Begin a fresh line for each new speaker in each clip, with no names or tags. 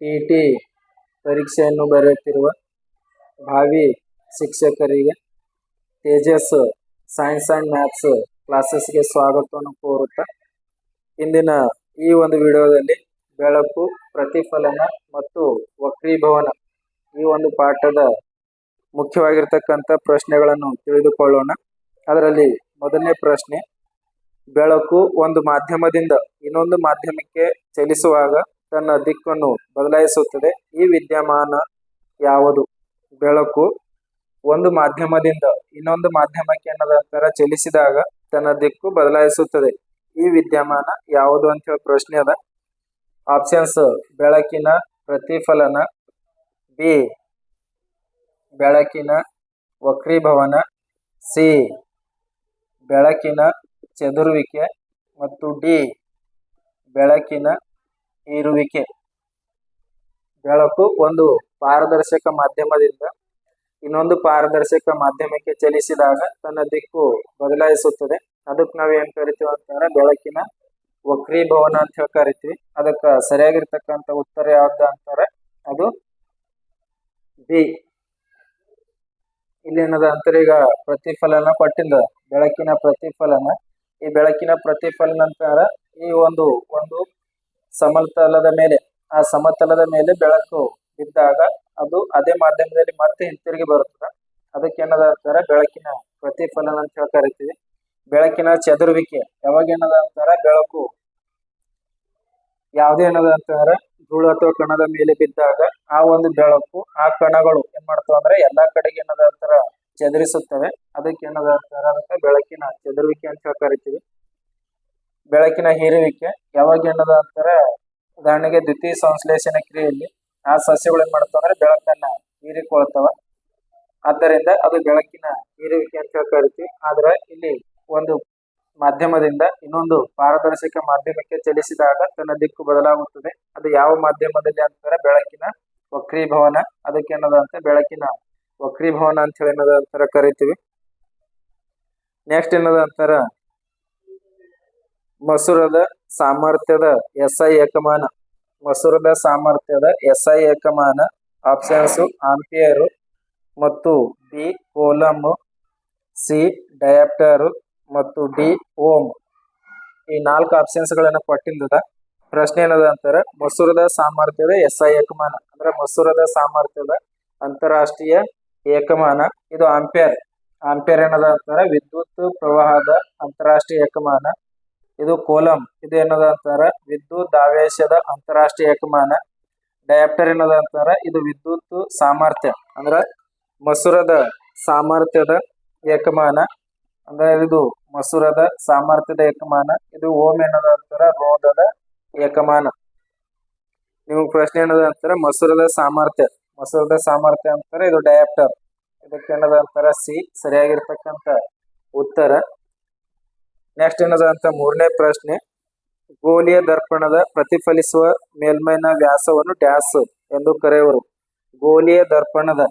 T ಪರೀಕ್ಷೆಯನ್ನು ಬರೆಯುತ್ತಿರುವ ಭಾವಿ ಶಿಕ್ಷಕರಿಗೆ ತೇಜಸ್ ಸೈನ್ಸ್ ಆ್ಯಂಡ್ ಮ್ಯಾಥ್ಸ್ ಕ್ಲಾಸಸ್ಗೆ ಸ್ವಾಗತವನ್ನು ಕೋರುತ್ತಾ ಇಂದಿನ ಈ ಒಂದು ವಿಡಿಯೋದಲ್ಲಿ ಬೆಳಕು, ಪ್ರತಿಫಲನ ಮತ್ತು ವಕ್ರೀಭವನ ಈ ಒಂದು ಪಾಠದ ಮುಖ್ಯವಾಗಿರ್ತಕ್ಕಂಥ ಪ್ರಶ್ನೆಗಳನ್ನು ತಿಳಿದುಕೊಳ್ಳೋಣ. ಅದರಲ್ಲಿ ಮೊದಲನೇ ಪ್ರಶ್ನೆ, ಬೆಳಕು ಒಂದು ಮಾಧ್ಯಮದಿಂದ ಇನ್ನೊಂದು ಮಾಧ್ಯಮಕ್ಕೆ ಚಲಿಸುವಾಗ ತನ್ನ ದಿಕ್ಕನ್ನು ಬದಲಾಯಿಸುತ್ತದೆ. ಈ ವಿದ್ಯಮಾನ ಯಾವುದು? ಬೆಳಕು. ಒಂದು ಮಾಧ್ಯಮದಿಂದ ಇನ್ನೊಂದು ಮಾಧ್ಯಮಕ್ಕೆ ಅನ್ನೋದರ ಚಲಿಸಿದಾಗ ತನ್ನ ದಿಕ್ಕು ಬದಲಾಯಿಸುತ್ತದೆ. ಈ ವಿದ್ಯಮಾನ ಯಾವುದು ಅಂತ ಹೇಳಿ ಪ್ರಶ್ನೆ ಅದ. ಆಪ್ಷನ್ಸ್ ಬೆಳಕಿನ ಪ್ರತಿಫಲನ, ಬಿ, ಬೆಳಕಿನ ವಕ್ರೀಭವನ, ಸಿ, ಬೆಳಕಿನ ಚದುರುವಿಕೆ ಮತ್ತು ಡಿ, ಬೆಳಕಿನ ಹೀರುವಿಕೆ ಬೆಳಕು ಒಂದು ಪಾರದರ್ಶಕ ಮಾಧ್ಯಮದಿಂದ ಇನ್ನೊಂದು ಪಾರದರ್ಶಕ ಮಾಧ್ಯಮಕ್ಕೆ ಚಲಿಸಿದಾಗ ತನ್ನ ದಿಕ್ಕು ಬದಲಾಯಿಸುತ್ತದೆ. ಅದಕ್ಕೆ ನಾವು ಏನು ಕರಿತೀವಿ ಅಂತಂದ್ರೆ ಬೆಳಕಿನ ವಕ್ರೀಭವನ ಅಂತ ಹೇಳಿ ಕರಿತೀವಿ. ಅದಕ್ಕೆ ಸರಿಯಾಗಿರ್ತಕ್ಕಂಥ ಉತ್ತರ ಯಾವ್ದು ಅಂತಾರೆ ಅದು ಬಿ. ಇಲ್ಲಿ ಏನದ ಅಂತಾರೆ, ಈಗ ಪ್ರತಿಫಲನ ಕೊಟ್ಟಿಂದ ಬೆಳಕಿನ ಪ್ರತಿಫಲನ. ಈ ಬೆಳಕಿನ ಪ್ರತಿಫಲನ ಅಂತಾರ ಈ ಒಂದು ಒಂದು ಸಮತಲದ ಮೇಲೆ, ಆ ಸಮತಲದ ಮೇಲೆ ಬೆಳಕು ಬಿದ್ದಾಗ ಅದು ಅದೇ ಮಾಧ್ಯಮದಲ್ಲಿ ಮತ್ತೆ ಹಿಂತಿರುಗಿ ಬರುತ್ತದೆ. ಅದಕ್ಕೆ ಏನದ ಅಂತಾರೆ? ಬೆಳಕಿನ ಪ್ರತಿಫಲನ ಅಂತ ಹೇಳಿ ಕರಿತೀವಿ. ಬೆಳಕಿನ ಚದುರುವಿಕೆ, ಯಾವಾಗ ಏನದ ಅಂತಾರೆ? ಬೆಳಕು. ಯಾವುದೇ ಏನದ ಅಂತಂದ್ರೆ ಧೂಳು ಅಥವಾ ಕಣದ ಮೇಲೆ ಬಿದ್ದಾಗ ಆ ಒಂದು ಬೆಳಕು, ಆ ಕಣಗಳು ಏನ್ ಮಾಡ್ತಾವ ಅಂದ್ರೆ ಎಲ್ಲಾ ಕಡೆಗೆ ಏನದ ಅಂತಾರ? ಚದುರಿಸುತ್ತವೆ. ಅದಕ್ಕೆ ಏನದ ಅಂತಾರ? ಬೆಳಕಿನ ಚದುರುವಿಕೆ ಅಂತ ಹೇಳಿ ಕರಿತೀವಿ. ಬೆಳಕಿನ ಹೀರುವಿಕೆ, ಯಾವಾಗ ಏನದ ಅಂತಾರೆ? ಉದಾಹರಣೆಗೆ ದ್ವಿತೀಯ ಸಂಶ್ಲೇಷಣ ಕ್ರಿಯೆಯಲ್ಲಿ ಆ ಸಸ್ಯಗಳು ಏನ್ ಮಾಡ್ತಾವ ಅಂದ್ರೆ ಬೆಳಕನ್ನ ಹೀರಿಕೊಳ್ತಾವ ಆದ್ದರಿಂದ ಅದು ಬೆಳಕಿನ ಹೀರುವಿಕೆ ಅಂತ ಕರಿತೀವಿ. ಆದ್ರೆ ಇಲ್ಲಿ ಒಂದು ಮಾಧ್ಯಮದಿಂದ ಇನ್ನೊಂದು ಪಾರದರ್ಶಕ ಮಾಧ್ಯಮಕ್ಕೆ ಚಲಿಸಿದಾಗ ತನ್ನ ದಿಕ್ಕು ಬದಲಾಗುತ್ತದೆ. ಅದು ಯಾವ ಮಾಧ್ಯಮದಲ್ಲಿ ಅಂತಾರೆ? ಬೆಳಕಿನ ವಕ್ರೀಭವನ. ಅದಕ್ಕೆ ಅಂತ? ಬೆಳಕಿನ ವಕ್ರೀಭವನ ಅಂತ ಹೇಳಿ ಏನದ ಅಂತಾರ ಕರಿತೀವಿ. ನೆಕ್ಸ್ಟ್ ಏನದ ಅಂತಾರ? ಮಸೂರದ ಸಾಮರ್ಥ್ಯದ ಎಸ್ ಐ ಏಕಮಾನ. ಮಸೂರದ ಸಾಮರ್ಥ್ಯದ ಎಸ್ ಐ ಏಕಮಾನ, ಆಪ್ಷನ್ಸ್ ಆಂಪಿಯರು ಮತ್ತು ಬಿ ಕೋಲಮ್ ಸಿ ಡಯಾಪ್ಟರ್ ಮತ್ತು ಡಿ ಓಮ್ ಈ ನಾಲ್ಕು ಆಪ್ಷನ್ಸ್ ಗಳನ್ನ ಕೊಟ್ಟಿದ್ದದ ಪ್ರಶ್ನೆ ಏನದ ಅಂತಾರೆ, ಮಸೂರದ ಸಾಮರ್ಥ್ಯದ ಎಸ್ ಐ ಏಕಮಾನ, ಅಂದ್ರೆ ಮಸೂರದ ಸಾಮರ್ಥ್ಯದ ಅಂತಾರಾಷ್ಟ್ರೀಯ ಏಕಮಾನ, ಇದು ಆಂಪಿಯರ್. ಆಂಪಿಯರ್ ಏನದ ಅಂತಾರೆ, ವಿದ್ಯುತ್ ಪ್ರವಾಹದ ಅಂತಾರಾಷ್ಟ್ರೀಯ ಏಕಮಾನ ಇದು ಕೋಲಂ. ಇದು ಏನದ ಅಂತಾರ? ವಿದ್ಯುತ್ ಆವೇಶದ ಅಂತಾರಾಷ್ಟ್ರೀಯ ಏಕಮಾನ. ಡಯಾಪ್ಟರ್ ಏನದ ಅಂತಾರ? ಇದು ವಿದ್ಯುತ್ ಸಾಮರ್ಥ್ಯ. ಅಂದ್ರ ಮಸೂರದ ಸಾಮರ್ಥ್ಯದ ಏಕಮಾನ. ಅಂದ್ರೆ ಇದು ಮಸೂರದ ಸಾಮರ್ಥ್ಯದ ಏಕಮಾನ. ಇದು ಓಮ್ ಏನದ ಅಂತಾರ? ರೋಧದ ಏಕಮಾನ. ನಿಮಗೆ ಪ್ರಶ್ನೆ ಏನದ ಅಂತಾರ? ಮಸೂರದ ಸಾಮರ್ಥ್ಯ. ಮಸೂರದ ಸಾಮರ್ಥ್ಯ ಅಂತಾರ ಇದು ಡಯಾಪ್ಟರ್ ಇದಕ್ಕೆ ಏನದ ಅಂತಾರ? ಸಿ. ಸರಿಯಾಗಿರ್ತಕ್ಕಂಥ ಉತ್ತರ. ನೆಕ್ಸ್ಟ್ ಏನದ ಅಂತ ಮೂರನೇ ಪ್ರಶ್ನೆ, ಗೋಲಿಯ ದರ್ಪಣದ ಪ್ರತಿಫಲಿಸುವ ಮೇಲ್ಮೈನ ವ್ಯಾಸವನ್ನು ಡ್ಯಾಸ್ ಎಂದು ಕರೆಯುವರು. ಗೋಲಿಯ ದರ್ಪಣದ,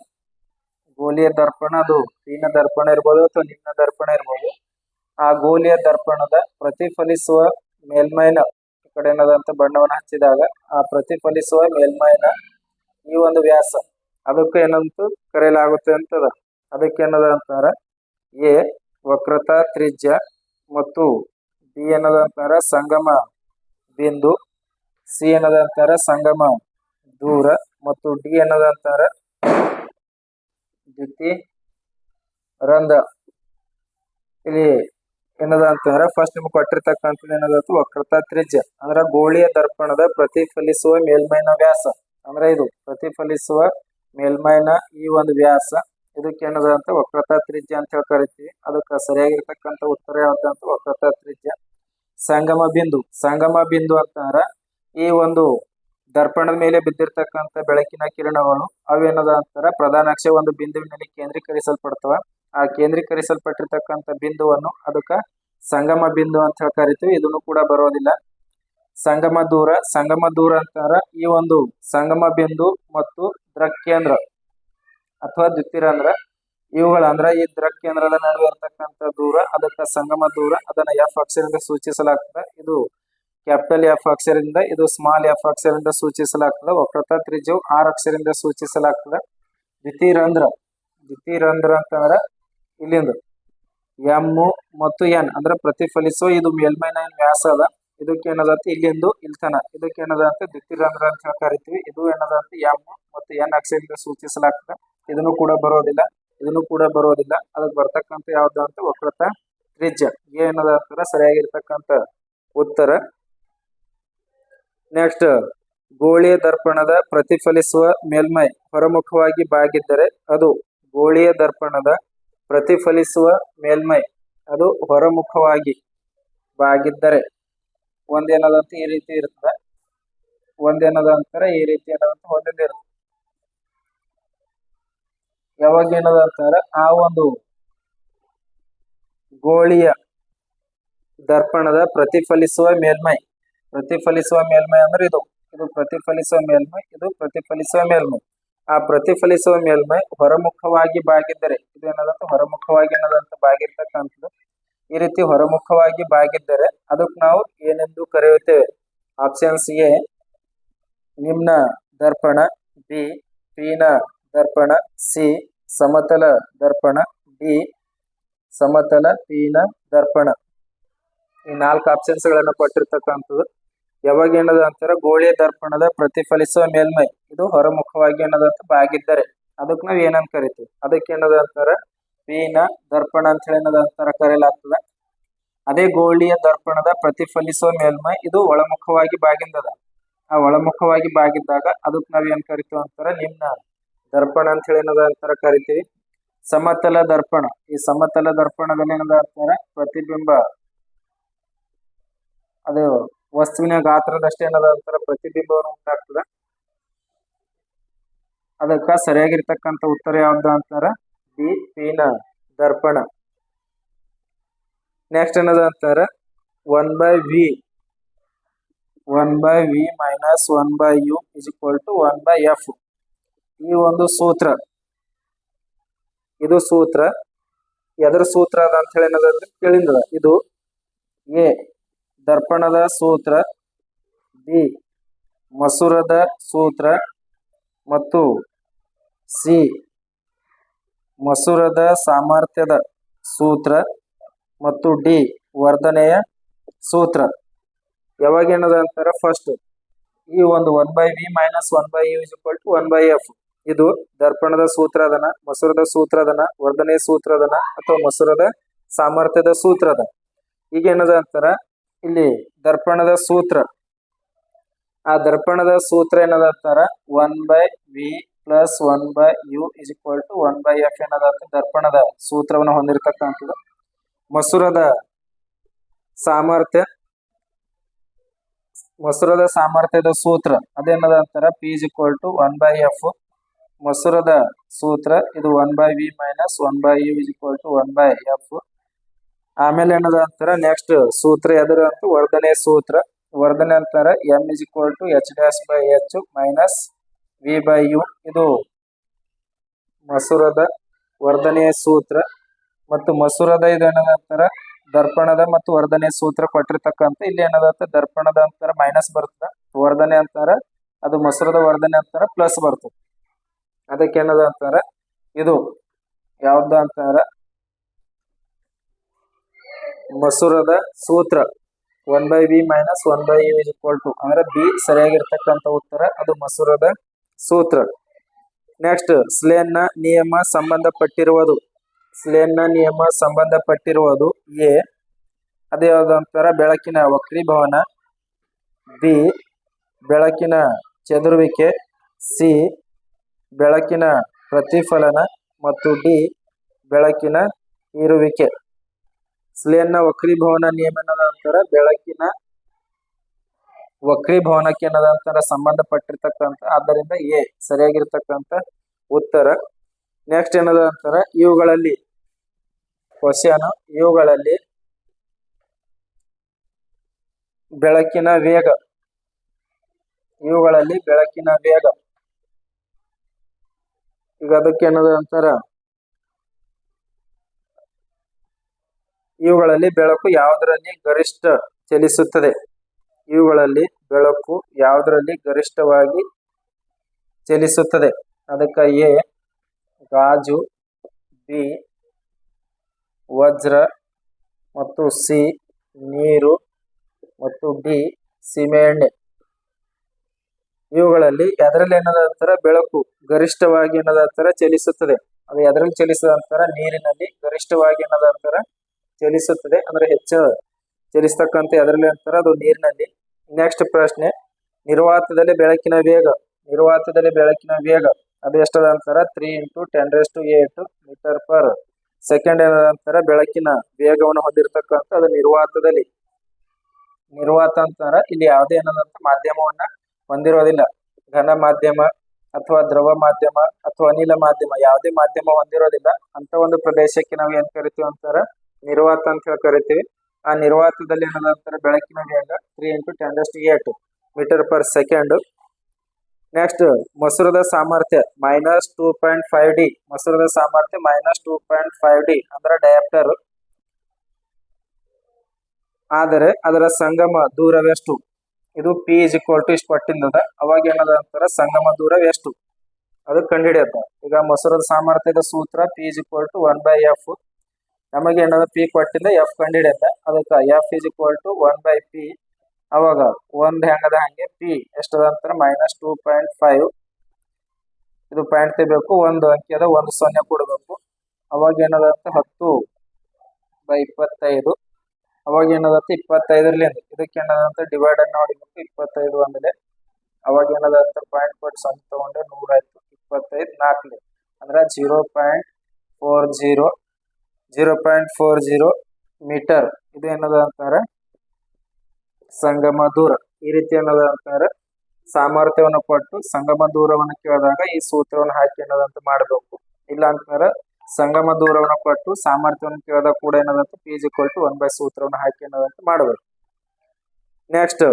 ಗೋಲಿಯ ದರ್ಪಣ ಅದು ಹೀನ ದರ್ಪಣ ಇರ್ಬೋದು ಅಥವಾ ನಿನ್ನ ದರ್ಪಣ ಇರ್ಬೋದು. ಆ ಗೋಲಿಯ ದರ್ಪಣದ ಪ್ರತಿಫಲಿಸುವ ಮೇಲ್ಮೈನ ಈ ಕಡೆ ಏನದಂತ ಬಣ್ಣವನ್ನು ಹಚ್ಚಿದಾಗ ಆ ಪ್ರತಿಫಲಿಸುವ ಮೇಲ್ಮೈನ ಈ ಒಂದು ವ್ಯಾಸ, ಅದಕ್ಕೆ ಏನಂತ ಕರೆಯಲಾಗುತ್ತೆ ಅಂತದ. ಅದಕ್ಕೆ ಏನದ ಅಂತಾರ, ಎ ವಕ್ರತಾ ತ್ರಿಜ್ಯ ಮತ್ತು ಬಿ ಅಂತಾರ ಸಂಗಮ ಬಿಂದು ಸಿ ಅಂತಾರ ಸಂಗಮ ದೂರ ಮತ್ತು ಡಿ ಏನದ ಅಂತಾರ ದ್ವಿತಿ ರಂಧ. ಇಲ್ಲಿ ಏನದ ಅಂತಂದ್ರೆ ಫಸ್ಟ್ ನಿಮ್ಗೆ ಕೊಟ್ಟಿರ್ತಕ್ಕಂಥದ್ದು ಏನದಂತ ವಕ್ರತಾ ತ್ರಿಜ್ಯ. ಅಂದ್ರೆ ಗೋಳಿಯ ದರ್ಪಣದ ಪ್ರತಿಫಲಿಸುವ ಮೇಲ್ಮೈನ ವ್ಯಾಸ. ಅಂದ್ರೆ ಇದು ಪ್ರತಿಫಲಿಸುವ ಮೇಲ್ಮೈನ ಈ ಒಂದು ವ್ಯಾಸ. ಇದಕ್ಕೆ ಏನದ ಅಂತ ವಕ್ರತಾ ತ್ರಿಜ್ಯ ಅಂತ ಹೇಳಿ ಕರಿತೀವಿ. ಅದಕ್ಕೆ ಸರಿಯಾಗಿರ್ತಕ್ಕಂಥ ಉತ್ತರ ಯಾವ್ದಂತ ವಕ್ರತಾ ತ್ರಿಜ್ಯ. ಸಂಗಮ ಬಿಂದು ಸಂಗಮ ಬಿಂದು ಅಂತಂದ್ರ ಈ ಒಂದು ದರ್ಪಣದ ಮೇಲೆ ಬಿದ್ದಿರ್ತಕ್ಕಂಥ ಬೆಳಕಿನ ಕಿರಣಗಳು ಅವೇನದ ಅಂತಾರ? ಪ್ರಧಾನ ಅಕ್ಷ ಒಂದು ಬಿಂದುವಿನಲ್ಲಿ ಕೇಂದ್ರೀಕರಿಸಲ್ಪಡ್ತವ. ಆ ಕೇಂದ್ರೀಕರಿಸಲ್ಪಟ್ಟಿರ್ತಕ್ಕಂಥ ಬಿಂದುವನ್ನು ಅದಕ್ಕ ಸಂಗಮ ಬಿಂದು ಅಂತ ಹೇಳಿ ಕರಿತೀವಿ. ಇದನ್ನು ಕೂಡ ಬರೋದಿಲ್ಲ. ಸಂಗಮ ದೂರ ಸಂಗಮ ದೂರ ಅಂತಾರ. ಈ ಒಂದು ಸಂಗಮ ಬಿಂದು ಮತ್ತು ದೃಕ್ಕೇಂದ್ರ ಅಥವಾ ಇವುಗಳ ಅಂದ್ರ ಈ ದೃಕ್ಕೇಂದ್ರದ ನಡುವೆ ಇರತಕ್ಕಂಥ ದೂರ, ಅದಕ್ಕೆ ಸಂಗಮ ದೂರ, ಅದನ್ನ ಎಫ್ ಅಕ್ಷರದಿಂದ ಸೂಚಿಸಲಾಗ್ತದೆ. ಇದು ಕ್ಯಾಪಿಟಲ್ ಎಫ್ ಅಕ್ಷರದಿಂದ ಇದು ಸ್ಮಾಲ್ ಎಫ್ ಅಕ್ಷರದಿಂದ ಸೂಚಿಸಲಾಗ್ತದೆ. ವಕ್ರತಾ ತ್ರಿಜ್ಯವು ಆರ್ ಅಕ್ಷರದಿಂದ ಸೂಚಿಸಲಾಗ್ತದೆ. ದ್ವಿತೀರಂಧ್ರ ದ್ವಿತೀರಂಧ್ರ ಅಂತಂದ್ರ ಇಲ್ಲಿಂದ ಎಂ ಮತ್ತು ಎನ್ ಅಂದ್ರೆ ಪ್ರತಿಫಲಿಸುವ ಇದು ಮೇಲ್ಮೈನ ವ್ಯಾಸ ಅದ. ಇದಕ್ಕೆ ಏನದಂತ ಇಲ್ಲಿಂದು ಇಲ್ತನ. ಇದಕ್ಕೆ ಏನದ ಅಂತ ದ್ವಿತೀರಂಧ್ರ ಅಂತ ಕರಿತೀವಿ ಇದು ಏನದ ಅಂತ ಎಂ ಮತ್ತು ಎನ್ ಅಕ್ಷರದಿಂದ ಸೂಚಿಸಲಾಗ್ತದೆ. ಇದನ್ನು ಕೂಡ ಬರೋದಿಲ್ಲ, ಇದನ್ನು ಕೂಡ ಬರೋದಿಲ್ಲ. ಅದಕ್ಕೆ ಬರ್ತಕ್ಕಂಥ ಯಾವ್ದು ಅಂತ ವಕ್ರತ ತ್ರಿಜ್ಯ. ಏನದ ಅಂತಾರ, ಸರಿಯಾಗಿರ್ತಕ್ಕಂಥ ಉತ್ತರ. ನೆಕ್ಸ್ಟ್ ಗೋಳಿಯ ದರ್ಪಣದ ಪ್ರತಿಫಲಿಸುವ ಮೇಲ್ಮೈ ಹೊರಮುಖವಾಗಿ ಬಾಗಿದ್ದರೆ ಅದು ಗೋಳಿಯ ದರ್ಪಣದ ಪ್ರತಿಫಲಿಸುವ ಮೇಲ್ಮೈ, ಅದು ಹೊರಮುಖವಾಗಿ ಬಾಗಿದ್ದರೆ. ಒಂದೇನದಂತ ಈ ರೀತಿ ಇರ್ತದೆ. ಒಂದೇನದ ಅಂತಾರೆ ಈ ರೀತಿ ಏನದಂತ ಒಂದೇ ಇರ್ತದೆ. ಯಾವಾಗ ಏನದ ಅಂತಾರೆ? ಆ ಒಂದು ಗೋಳಿಯ ದರ್ಪಣದ ಪ್ರತಿಫಲಿಸುವ ಮೇಲ್ಮೈ. ಪ್ರತಿಫಲಿಸುವ ಮೇಲ್ಮೈ ಅಂದ್ರೆ ಇದು. ಇದು ಪ್ರತಿಫಲಿಸುವ ಮೇಲ್ಮೈ, ಇದು ಪ್ರತಿಫಲಿಸುವ ಮೇಲ್ಮೈ. ಆ ಪ್ರತಿಫಲಿಸುವ ಮೇಲ್ಮೈ ಹೊರಮುಖವಾಗಿ ಬಾಗಿದ್ದರೆ, ಇದು ಏನದಂತ? ಹೊರಮುಖವಾಗಿ ಏನದಂತ? ಬಾಗಿರ್ತಕ್ಕಂಥದ್ದು. ಈ ರೀತಿ ಹೊರಮುಖವಾಗಿ ಬಾಗಿದ್ದರೆ, ಅದಕ್ಕೆ ನಾವು ಏನೆಂದು ಕರೆಯುತ್ತೇವೆ? ಆಪ್ಷನ್ಸ್ ಎ ನಿಮ್ನ ದರ್ಪಣ, ಬಿ, ಪೀನ ದರ್ಪಣ ಸಿ, ಸಮತಲ ದರ್ಪಣ ಡಿ, ಸಮತಲ ಪೀನ ದರ್ಪಣ. ಈ ನಾಲ್ಕು ಆಪ್ಷನ್ಸ್ ಗಳನ್ನ ಕೊಟ್ಟಿರ್ತಕ್ಕಂಥದ್ದು. ಯಾವಾಗ ಏನದ ಅಂತಾರ? ಗೋಳಿಯ ದರ್ಪಣದ ಪ್ರತಿಫಲಿಸುವ ಮೇಲ್ಮೈ. ಇದು ಹೊರಮುಖವಾಗಿ ಏನದಂತ ಬಾಗಿದ್ದರೆ. ಅದಕ್ಕೆ ನಾವು ಏನಂತ ಕರಿತೀವಿ? ಅದಕ್ಕೆ ಏನದ ಅಂತಾರ? ಪೀನ ದರ್ಪಣ ಅಂತ ಹೇಳಿ ಏನದ ಅಂತಾರ ಕರೆಯಲಾಗ್ತದ. ಅದೇ ಗೋಳಿಯ ದರ್ಪಣದ ಪ್ರತಿಫಲಿಸುವ ಮೇಲ್ಮೈ ಇದು ಒಳಮುಖವಾಗಿ ಬಾಗಿಂದದ. ಆ ಒಳಮುಖವಾಗಿ ಬಾಗಿದ್ದಾಗ ಅದಕ್ಕೆ ನಾವ್ ಏನ್ ಕರಿತೀವಿ ಅಂತಾರ? ನಿಮ್ನ ದರ್ಪಣ ಅಂತ ಹೇಳಿ ಏನದ ಅಂತಾರ ಕರಿತೀವಿ. ಸಮತಲ ದರ್ಪಣ. ಈ ಸಮತಲ ದರ್ಪಣದಲ್ಲಿ ಏನದ ಅಂತಾರ? ಪ್ರತಿಬಿಂಬ. ಅದು ವಸ್ತುವಿನ ಗಾತ್ರದಷ್ಟೇ ಏನದ ಅಂತಾರ? ಪ್ರತಿಬಿಂಬವನ್ನು ಉಂಟಾಗ್ತದ. ಅದಕ್ಕ ಸರಿಯಾಗಿರ್ತಕ್ಕಂಥ ಉತ್ತರ ಯಾವ್ದ ಅಂತಾರ? ಬಿ, ಪೀನ, ದರ್ಪಣ. ನೆಕ್ಸ್ಟ್ ಏನದ ಅಂತಾರ? One by V one by V minus one by U is equal to one by F ಈ ಒಂದು ಸೂತ್ರ. ಇದು ಸೂತ್ರ. ಎದರ ಸೂತ್ರ ಅದ ಅಂತ ಹೇಳಿ ಏನದ ಕೇಳಿಂದದ ಇದು ಎ. ದರ್ಪಣದ ಸೂತ್ರ. ಬಿ. ಮಸೂರದ ಸೂತ್ರ. ಮತ್ತು ಸಿ. ಮಸೂರದ ಸಾಮರ್ಥ್ಯದ ಸೂತ್ರ. ಮತ್ತು ಡಿ. ವರ್ಧನೆಯ ಸೂತ್ರ. ಯಾವಾಗ ಏನದ ಅಂತಾರೆ? ಫಸ್ಟ್ ಈ ಒಂದು one by V minus one by U is equal to one by F ಇದು ದರ್ಪಣದ ಸೂತ್ರ ಅದನ, ಮಸೂರದ ಸೂತ್ರ ಅದನ ವರ್ಧನೆ ಸೂತ್ರ ಅದನ ಅಥವಾ ಮಸೂರದ ಸಾಮರ್ಥ್ಯದ ಸೂತ್ರ ಅದ. ಈಗ ಏನದ ಅಂತಾರ? ಇಲ್ಲಿ ದರ್ಪಣದ ಸೂತ್ರ. ಆ ದರ್ಪಣದ ಸೂತ್ರ ಏನದ ಅಂತಾರ? One by V plus one by U is equal to one by F ಏನದ ಅಂತ ದರ್ಪಣದ ಸೂತ್ರವನ್ನು ಹೊಂದಿರತಕ್ಕಂಥದ್ದು ಮಸೂರದ ಸಾಮರ್ಥ್ಯ, ಮಸೂರದ ಸಾಮರ್ಥ್ಯದ ಸೂತ್ರ ಅದೇನದ ಅಂತಾರ? P is equal to one by F ಮಸೂರದ ಸೂತ್ರ, ಇದು one by V minus one by U is equal to one by F ಆಮೇಲೆ ಏನದ ಅಂತಾರ ನೆಕ್ಸ್ಟ್ ಸೂತ್ರ ಎದುರು ಅಂತ, ವರ್ಧನೆ ಸೂತ್ರ. ವರ್ಧನೆ ಅಂತಾರ M is equal to H dash by H minus V by U ಇದು ಮಸೂರದ ವರ್ಧನೆಯ ಸೂತ್ರ. ಮತ್ತು ಮಸೂರದ ಇದು ಏನದ ಅಂತಾರ, ದರ್ಪಣದ ಮತ್ತು ವರ್ಧನೆ ಸೂತ್ರ ಕೊಟ್ಟಿರ್ತಕ್ಕಂಥ, ಇಲ್ಲಿ ಏನದ ಅಂತ, ದರ್ಪಣದ ಅಂತಾರ ಮೈನಸ್ ಬರ್ತದ. ವರ್ಧನೆ ಅಂತಾರ, ಅದು ಮಸೂರದ ವರ್ಧನೆ ಅಂತಾರ ಪ್ಲಸ್ ಬರ್ತದೆ. ಅದಕ್ಕೆ ಏನದ ಅಂತಾರ? ಇದು ಯಾವ್ದ ಅಂತಾರ? ಮಸೂರದ ಸೂತ್ರ. One by B minus one by U is equal to ಅಂದ್ರೆ ಬಿ ಸರಿಯಾಗಿರ್ತಕ್ಕಂಥ ಉತ್ತರ, ಅದು ಮಸೂರದ ಸೂತ್ರ. ನೆಕ್ಸ್ಟ್ ಸ್ಲೇನ್ನ ನಿಯಮ ಸಂಬಂಧಪಟ್ಟಿರುವುದು. ಸ್ಲೇನ್ನ ನಿಯಮ ಸಂಬಂಧಪಟ್ಟಿರುವುದು ಎ ಅದು ಯಾವ್ದು ಬೆಳಕಿನ ಬೆಳಕಿನ ವಕ್ರೀಭವನ. ಬಿ ಬೆಳಕಿನ ಚದುರುವಿಕೆ. ಸಿ ಬೆಳಕಿನ ಪ್ರತಿಫಲನ ಮತ್ತು ಡಿ, ಬೆಳಕಿನ ಇರುವಿಕೆ ಸ್ಲೇನ್ನ ವಕ್ರೀಭವನ ನಿಯಮ ನಂತರ ಬೆಳಕಿನ ವಕ್ರೀಭವನಕ್ಕೆ ಏನದ ಅಂತಾರ ಸಂಬಂಧಪಟ್ಟಿರ್ತಕ್ಕಂಥ, ಆದ್ದರಿಂದ ಎ ಸರಿಯಾಗಿರ್ತಕ್ಕಂಥ ಉತ್ತರ. ನೆಕ್ಸ್ಟ್ ಏನದ ಅಂತಾರ ಇವುಗಳಲ್ಲಿ ಕ್ವಶನ್, ಇವುಗಳಲ್ಲಿ ಬೆಳಕಿನ ವೇಗ. ಇವುಗಳಲ್ಲಿ ಬೆಳಕಿನ ವೇಗ. ಈಗ ಅದಕ್ಕೆ ಏನದ ಅಂತಾರ? ಇವುಗಳಲ್ಲಿ ಬೆಳಕು ಯಾವುದರಲ್ಲಿ ಗರಿಷ್ಠ ಚಲಿಸುತ್ತದೆ? ಇವುಗಳಲ್ಲಿ ಬೆಳಕು ಯಾವುದರಲ್ಲಿ ಗರಿಷ್ಠವಾಗಿ ಚಲಿಸುತ್ತದೆ? ಅದಕ್ಕೆ ಎ, ಗಾಜು, ಬಿ, ವಜ್ರ, ಮತ್ತು ಸಿ, ನೀರು, ಮತ್ತು ಡಿ ಸೀಮೆಎಣ್ಣೆ ಇವುಗಳಲ್ಲಿ ಎದರಲ್ಲಿ ಏನದಂತರ ಬೆಳಕು ಗರಿಷ್ಠವಾಗಿ ಏನದಂತರ ಚಲಿಸುತ್ತದೆ. ಅದು ಎದರಲ್ಲಿ ಚಲಿಸಿದ ನಂತರ ನೀರಿನಲ್ಲಿ ಗರಿಷ್ಠವಾಗಿ ಏನದಂತರ ಚಲಿಸುತ್ತದೆ. ಅಂದ್ರೆ ಹೆಚ್ಚು ಚಲಿಸ್ತಕ್ಕಂಥ ಎದರಲ್ಲಿ ಅಂತಾರ ಅದು ನೀರಿನಲ್ಲಿ. ನೆಕ್ಸ್ಟ್ ಪ್ರಶ್ನೆ, ನಿರ್ವಾತದಲ್ಲಿ ಬೆಳಕಿನ ವೇಗ. ನಿರ್ವಾತದಲ್ಲಿ ಬೆಳಕಿನ ವೇಗ. ಅದು ಎಷ್ಟದ ಅಂತಾರ? Three into ten raise to eight metre per second ಏನದಂತಾರ ಬೆಳಕಿನ ವೇಗವನ್ನು ಹೊಂದಿರತಕ್ಕಂಥ ಅದು ನಿರ್ವಾತದಲ್ಲಿ. ನಿರ್ವಾತ ಅಂತಾರ ಇಲ್ಲಿ ಯಾವುದೇ ಏನದಂತ ಮಾಧ್ಯಮವನ್ನ ಹೊಂದಿರೋದಿಲ್ಲ. ಘನ ಮಾಧ್ಯಮ ಅಥವಾ ದ್ರವ ಮಾಧ್ಯಮ ಅಥವಾ ಅನಿಲ ಮಾಧ್ಯಮ, ಯಾವುದೇ ಮಾಧ್ಯಮ ಹೊಂದಿರೋದಿಲ್ಲ. ಅಂತ ಒಂದು ಪ್ರದೇಶಕ್ಕೆ ನಾವು ಏನ್ ಕರಿತೀವಿ ಅಂತಾರ? ನಿರ್ವಾತ ಅಂತ ಹೇಳಿ ಕರಿತೀವಿ. ಆ ನಿರ್ವಾತದಲ್ಲಿ ಏನದಂತಾರ? ಬೆಳಕಿನ ವೇಗ three into ten raise to eight metre per second next ಮೊಸರದ ಸಾಮರ್ಥ್ಯ minus two point five D ಮೊಸರದ ಸಾಮರ್ಥ್ಯ minus two point five D ಅಂದ್ರೆ ಡಯಾಪ್ಟರ್ ಆದರೆ ಅದರ ಸಂಗಮ ದೂರವೆಷ್ಟು? ಇದು ಪಿ ಇಸ್ ಈಕ್ವಲ್ ಟು ಇಷ್ಟು ಕೊಟ್ಟಿದ್ದದ ಅವಾಗ ಏನದ ಅಂತಾರ, ಸಂಗಮ ದೂರ ಎಷ್ಟು? ಅದು ಕಂಡುಹಿಡಿಯತ್ತ. ಈಗ ಮೊಸರದ ಸಾಮರ್ಥ್ಯದ ಸೂತ್ರ P is equal to one by F ನಮಗೆ ಏನದ ಪಿ ಕೊಟ್ಟಿಂದ ಎಫ್ ಕಂಡುಹಿಡಿಯತ್ತ. ಅದಕ್ಕೆ F is equal to one by P ಅವಾಗ ಒಂದ್ ಹೆಂಗದ ಹಂಗೆ ಪಿ ಎಷ್ಟದ ಅಂತಾರ? ಮೈನಸ್ ಟೂ ಪಾಯಿಂಟ್ ಫೈವ್ ಇದು ಪಾಯಿಂಟ್ ತೆಗಿಬೇಕು. ಒಂದು ಅಂಕಿ ಅದ, ಒಂದು ಸೊನ್ನೆ ಕೊಡಬೇಕು. ಅವಾಗ ಏನದ ಅಂತ? ಹತ್ತು ಬೈ ಇಪ್ಪತ್ತೈದು. ಅವಾಗ ಏನದಂತ ಇಪ್ಪತ್ತೈದರ್ಲಿಂದ ಇದಕ್ಕೆ ಏನದಂತ ಡಿವೈಡ್ ಅನ್ನ ಹೊಡಿಬೇಕು ಇಪ್ಪತ್ತೈದು ಒಂದಲೆ ಅವಾಗ ಏನದಂತ ಪಾಯಿಂಟ್ ಸೊನ್ನೆ ತಗೊಂಡ್ರೆ ನೂರ ಆಯ್ತು ಇಪ್ಪತ್ತೈದು ನಾಲ್ಕಲೆ ಅಂದ್ರೆ zero point four zero zero point four zero metre ಇದು ಏನದ ಅಂತಾರೆ ಸಂಗಮ ದೂರ. ಈ ರೀತಿ ಏನದ ಅಂತಾರೆ ಸಾಮರ್ಥ್ಯವನ್ನು ಕೊಟ್ಟು ಸಂಗಮ ದೂರವನ್ನು ಕೇಳಿದಾಗ ಈ ಸೂತ್ರವನ್ನು ಹಾಕಿ ಏನದಂತ ಮಾಡಬೇಕು. ಇಲ್ಲ ಅಂತಾರೆ ಸಂಗಮ ದೂರವನ್ನು ಕೊಟ್ಟು ಸಾಮರ್ಥ್ಯವನ್ನು ಕೇಳಿದಾಗ ಕೂಡ ಏನದಂತ ಪಿ ಜಿ ಕೊಟ್ಟು ಒನ್ ಬೈ ಸೂತ್ರವನ್ನು ಹಾಕಿ ಏನದಂತ ಮಾಡಬೇಕು ನೆಕ್ಸ್ಟ್